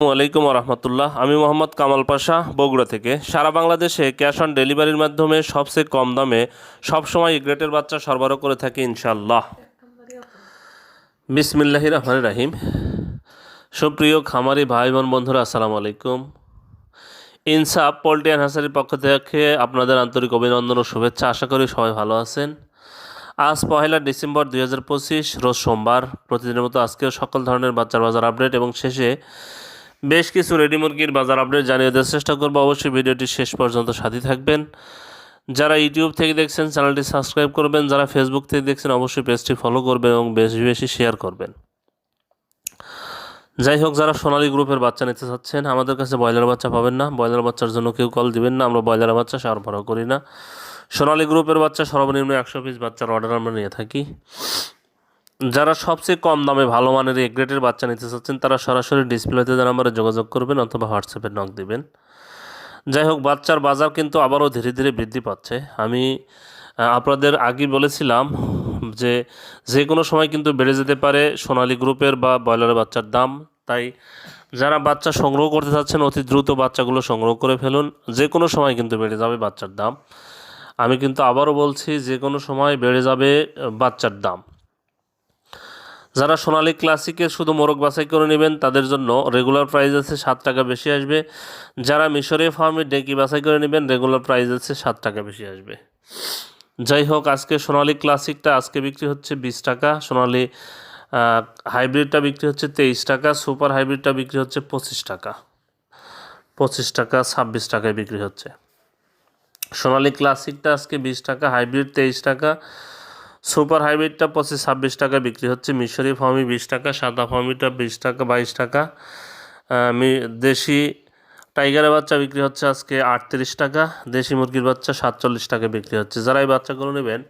আলাইকুম রহমতুল্লাহ। আমি মোহাম্মদ কামাল পাশা, বগুড়া থেকে। সারা বাংলাদেশে ক্যাশ অন ডেলিভারির মাধ্যমে সবচেয়ে কম দামে সবসময় গ্রেটের বাচ্চা সরবরাহ করে থাকি ইনশাল্লাহ বিসমিল্লাহ রহমান রাহিম। সুপ্রিয় খামারি ভাই বোন বন্ধুরা, আসসালামু আলাইকুম। ইনসাফ পোল্ট্রি অ্যান্ড হাসারির পক্ষ থেকে আপনাদের আন্তরিক অভিনন্দন ও শুভেচ্ছা। আশা করি সবাই ভালো আছেন। আজ পহেলা ডিসেম্বর দুই হাজার পঁচিশ, রোজ সোমবার। প্রতিদিনের মতো আজকেও সকল ধরনের বাচ্চার বাজার আপডেট এবং শেষে বেশ কিছু রেডি মুরগির বাজার আপডেট জানিয়ে দেওয়ার চেষ্টা করব। অবশ্যই ভিডিওটি শেষ পর্যন্ত সাথে থাকবেন। যারা ইউটিউব থেকে দেখছেন, চ্যানেলটি সাবস্ক্রাইব করবেন। যারা ফেসবুক থেকে দেখছেন, অবশ্যই পেজটি ফলো করবেন এবং বেশি বেশি শেয়ার করবেন। যাই হোক, যারা সোনালী গ্রুপের বাচ্চা নিতে চাচ্ছেন, আমাদের কাছে ব্রয়লার বাচ্চা পাবেন না। ব্রয়লার বাচ্চার জন্য কেউ কল দিবেন না। আমরা ব্রয়লার বাচ্চা সরবরাহ করি না। সোনালী গ্রুপের বাচ্চা সর্বনিম্ন একশো পিস বাচ্চার অর্ডার আমরা নিয়ে থাকি। যারা সবচেয়ে কম দামে ভালো মানের এ গ্রেডের বাচ্চা নিতে চাচ্ছেন, তারা সরাসরি ডিসপ্লেতে নাম্বারে যোগাযোগ করবেন অথবা হোয়াটসঅ্যাপে নক দেবেন। যাই হোক, বাচ্চার বাজার কিন্তু আবারও ধীরে ধীরে বৃদ্ধি পাচ্ছে। আমি আপনাদের আগে বলেছিলাম যে যে কোনো সময় কিন্তু বেড়ে যেতে পারে সোনালি গ্রুপের বা ব্রয়লারের বাচ্চার দাম। তাই যারা বাচ্চা সংগ্রহ করতে চাচ্ছেন, অতি দ্রুত বাচ্চাগুলো সংগ্রহ করে ফেলুন। যে কোনো সময় কিন্তু বেড়ে যাবে বাচ্চার দাম। আমি কিন্তু আবারও বলছি যে কোনো সময় বেড়ে যাবে বাচ্চার দাম। যারা সোনালী ক্লাসিকে শুধু মোরগ বাছাই করে নেবেন, তাদের জন্য রেগুলার প্রাইস আছে সাত টাকা বেশি আসবে। যারা মিশরে ফার্মে ডেকি বাছাই করে নেবেন রেগুলার প্রাইস আছে সাত টাকা বেশি আসবে। যাই হোক, আজকে সোনালী ক্লাসিকটা আজকে বিক্রি হচ্ছে বিশ টাকা, সোনালী হাইব্রিডটা বিক্রি হচ্ছে তেইশ টাকা, সুপার হাইব্রিডটা বিক্রি হচ্ছে পঁচিশ টাকা। পঁচিশ টাকা, ছাব্বিশ টাকায় বিক্রি হচ্ছে। সোনালী ক্লাসিকটা আজকে বিশ টাকা, হাইব্রিড তেইশ টাকা সুপার হাইব্রিডটা পঁচিশ ছাব্বিশ টাকা বিক্রি হচ্ছে। মিশরি ফার্মি বিশ টাকা, সাদা ফার্মিটা বিশ টাকা, বাইশ টাকা। দেশি টাইগারের বাচ্চা বিক্রি হচ্ছে আজকে আটত্রিশ টাকা, দেশি মুরগির বাচ্চা সাতচল্লিশ টাকা বিক্রি হচ্ছে। যারা এই বাচ্চাগুলো নেবেন,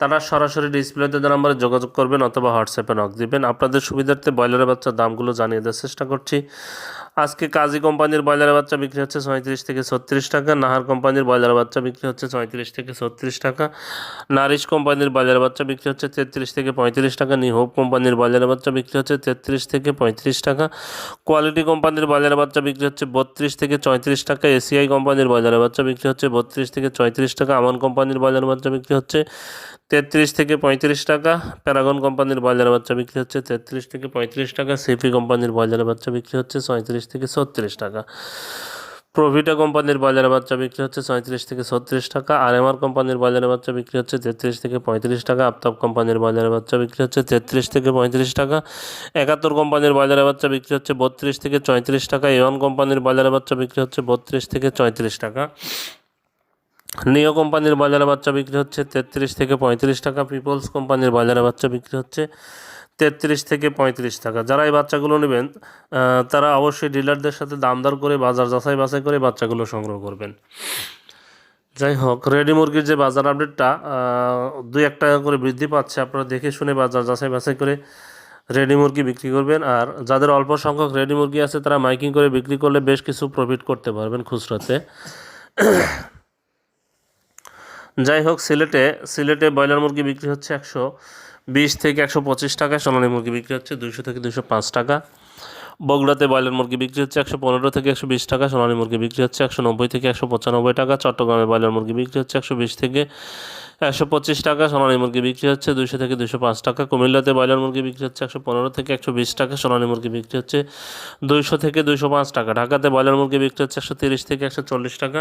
তারা সরাসরি ডিসপ্লেতে নাম্বারে যোগাযোগ করবেন অথবা হোয়াটসঅ্যাপে নক দিবেন। আপনাদের সুবিধার্থে ব্রয়লারের বাচ্চার দামগুলো জানিয়ে দেওয়ার চেষ্টা করছি। আজকে কাজী কোম্পানির ব্রয়লারের বাচ্চা বিক্রি হচ্ছে ছয়ত্রিশ থেকে ছত্রিশ টাকা, নাহার কোম্পানির ব্রয়লার বাচ্চা বিক্রি হচ্ছে ছয়ত্রিশ থেকে ছত্রিশ টাকা, নারিশ কোম্পানির ব্রয়লার বাচ্চা বিক্রি হচ্ছে তেত্রিশ থেকে পঁয়ত্রিশ টাকা নিহোপ কোম্পানির ব্রয়লার বাচ্চা বিক্রি হচ্ছে তেত্রিশ থেকে পঁয়ত্রিশ টাকা, কোয়ালিটি কোম্পানির ব্রয়লার বাচ্চা বিক্রি হচ্ছে বত্রিশ থেকে চৌত্রিশ টাকা, এসিআই কোম্পানির ব্রয়লার বাচ্চা বিক্রি হচ্ছে বত্রিশ থেকে চৌত্রিশ টাকা, আমান কোম্পানির ব্রয়লার বাচ্চা বিক্রি হচ্ছে তেত্রিশ থেকে পঁয়ত্রিশ টাকা, প্যারাগন কোম্পানির ব্রয়লার বাচ্চা বিক্রি হচ্ছে তেত্রিশ থেকে পঁয়ত্রিশ টাকা, সিপি কোম্পানির ব্রয়লার বাচ্চা বিক্রি হচ্ছে ছয়ত্রিশ থেকে ছত্রিশ টাকা। প্রভিটা কোম্পানির বাজারে বাচ্চা বিক্রি হচ্ছে ছয়ত্রিশ থেকে ছত্রিশ টাকা আর এমআর কোম্পানির বাজারে বাচ্চা বিক্রি হচ্ছে তেত্রিশ থেকে পঁয়ত্রিশ টাকা আফতাব কোম্পানির বাজারে বাচ্চা বিক্রি হচ্ছে তেত্রিশ থেকে পঁয়ত্রিশ টাকা একাত্তর কোম্পানির বাজারে বাচ্চা বিক্রি হচ্ছে বত্রিশ থেকে চৌত্রিশ টাকা এওয়ান কোম্পানির বাজারে বাচ্চা বিক্রি হচ্ছে বত্রিশ থেকে চৌত্রিশ টাকা। নিও কোম্পানির বাজারে বাচ্চা বিক্রি হচ্ছে তেত্রিশ থেকে পঁয়ত্রিশ টাকা পিপলস কোম্পানির বাজারে বাচ্চা বিক্রি হচ্ছে তেত্রিশ থেকে পঁয়ত্রিশ টাকা। যারা এই বাচ্চাগুলো নেবেন তারা অবশ্যই ডিলারদের সাথে দাম দর করে, বাজার যাচাই বাছাই করে বাচ্চাগুলো সংগ্রহ করবেন। যাই হোক, রেডি মুরগির যে বাজার আপডেটটা দুই এক টাকা করে বৃদ্ধি পাচ্ছে। আপনারা দেখে শুনে বাজার যাচাই বাছাই করে রেডি মুরগি বিক্রি করবেন। আর যাদের অল্প সংখ্যক রেডি মুরগি আছে, তারা মাইকিং করে বিক্রি করলে বেশ কিছু প্রফিট করতে পারবেন খুচরাতে। যাই হোক, সিলেটে সিলেটে ব্রয়লার মুরগি বিক্রি হচ্ছে একশো বিশ থেকে একশো পঁচিশ টাকা, সোনালী মুরগি বিক্রি হচ্ছে দুশো থেকে দুশো পাঁচ টাকা। বগুড়াতে ব্রয়লার মুরগি বিক্রি হচ্ছে একশো পনেরো থেকে একশো বিশ টাকা, সোনালী মুরগি বিক্রি হচ্ছে একশো নব্বই থেকে একশো পঁচানব্বই টাকা, চট্টগ্রামে ব্রয়লার মুরগি বিক্রি হচ্ছে একশো বিশ থেকে একশো পঁচিশ টাকা, সোনালী মুরগি বিক্রি হচ্ছে দুশো থেকে দুশো পাঁচ টাকা। কুমিল্লাতে ব্রয়লার মুরগি বিক্রি হচ্ছে একশো পনেরো থেকে একশো বিশ টাকা, সোনালী মুরগি বিক্রি হচ্ছে দুইশো থেকে দুশো পাঁচ টাকা। ঢাকাতে ব্রয়লার মুরগি বিক্রি হচ্ছে একশো তিরিশ থেকে একশো চল্লিশ টাকা,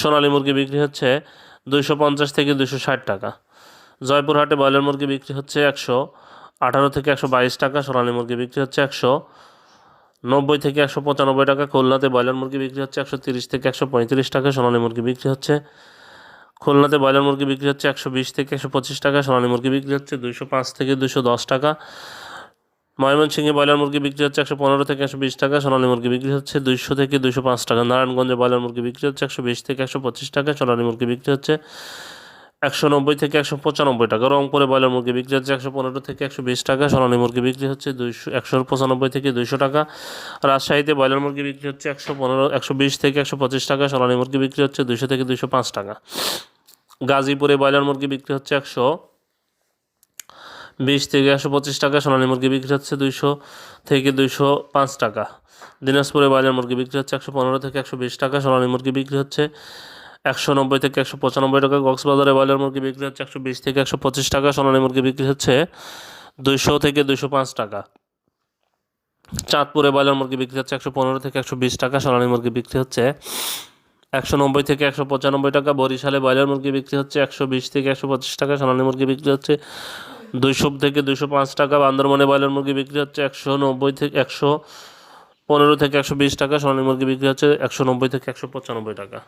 সোনালী মুরগি বিক্রি হচ্ছে দুইশো পঞ্চাশ থেকে দুশো ষাট টাকা। জয়পুরহাটে ব্রয়লার মুরগি বিক্রি হচ্ছে একশো আঠারো থেকে একশো বাইশ টাকা সোনালী মুরগি বিক্রি হচ্ছে একশো নব্বই থেকে একশো পঁচানব্বই টাকা খুলনাতে ব্রয়লার মুরগি বিক্রি হচ্ছে একশো তিরিশ থেকে একশো পঁয়ত্রিশ টাকা সোনালী মুরগি বিক্রি হচ্ছে খুলনাতে ব্রয়লার মুরগি বিক্রি হচ্ছে একশো বিশ থেকে একশো পঁচিশ টাকা সোনালী মুরগি বিক্রি হচ্ছে দুশো পাঁচ থেকে দুশো দশ টাকা ময়মনসিংহে ব্রয়লার মুরগি বিক্রি হচ্ছে একশো পনেরো থেকে একশো বিশ টাকা সোনালী মুরগি বিক্রি হচ্ছে দুইশো থেকে দুশো পাঁচ টাকা নারায়ণগঞ্জে ব্রয়লার মুরগি বিক্রি হচ্ছে একশো বিশ থেকে একশো পঁচিশ টাকা সোনালী মুরগি বিক্রি হচ্ছে একশো নব্বই থেকে একশো পঁচানব্বই টাকা। রংপুরে ব্রয়লার মুরগি বিক্রি হচ্ছে একশো পনেরো থেকে একশো বিশ টাকা, সোনালী মুরগি বিক্রি হচ্ছে দুইশো, একশো পঁচানব্বই থেকে দুইশো টাকা। রাজশাহীতে ব্রয়লার মুরগি বিক্রি হচ্ছে একশো পনেরো, একশো বিশ থেকে একশো পঁচিশ টাকা, সোনালী মুরগি বিক্রি হচ্ছে দুইশো থেকে দুইশো পাঁচ টাকা। গাজীপুরে ব্রয়লার মুরগি বিক্রি হচ্ছে একশো বিশ থেকে একশো পঁচিশ টাকা, সোনালী মুরগি বিক্রি হচ্ছে দুইশো থেকে দুইশো পাঁচ টাকা। দিনাজপুরে ব্রয়লার মুরগি বিক্রি হচ্ছে একশো পনেরো থেকে একশো বিশ টাকা, সোনালী মুরগি বিক্রি হচ্ছে একশো নব্বই থেকে একশো পঁচানব্বই টাকা কক্সবাজারে ব্রয়লার মুরগি বিক্রি হচ্ছে একশো বিশ থেকে একশো পঁচিশ টাকা, সোনালী মুরগি বিক্রি হচ্ছে দুইশো থেকে দুইশো পাঁচ টাকা। চাঁদপুরে ব্রয়লার মুরগি বিক্রি হচ্ছে একশো পনেরো থেকে একশো বিশ টাকা, সোনালী মুরগি বিক্রি হচ্ছে একশো নব্বই থেকে একশো পঁচানব্বই টাকা, বরিশালে ব্রয়লার মুরগি বিক্রি হচ্ছে একশো বিশ থেকে একশো পঁচিশ টাকা, সোনালী মুরগি বিক্রি হচ্ছে দুইশো থেকে দুইশো পাঁচ টাকা, বান্দরবনে ব্রয়লার মুরগি বিক্রি হচ্ছে একশো নব্বই থেকে একশো পনেরো থেকে একশো বিশ টাকা, সোনালী মুরগি বিক্রি হচ্ছে একশো নব্বই থেকে একশো পঁচানব্বই টাকা।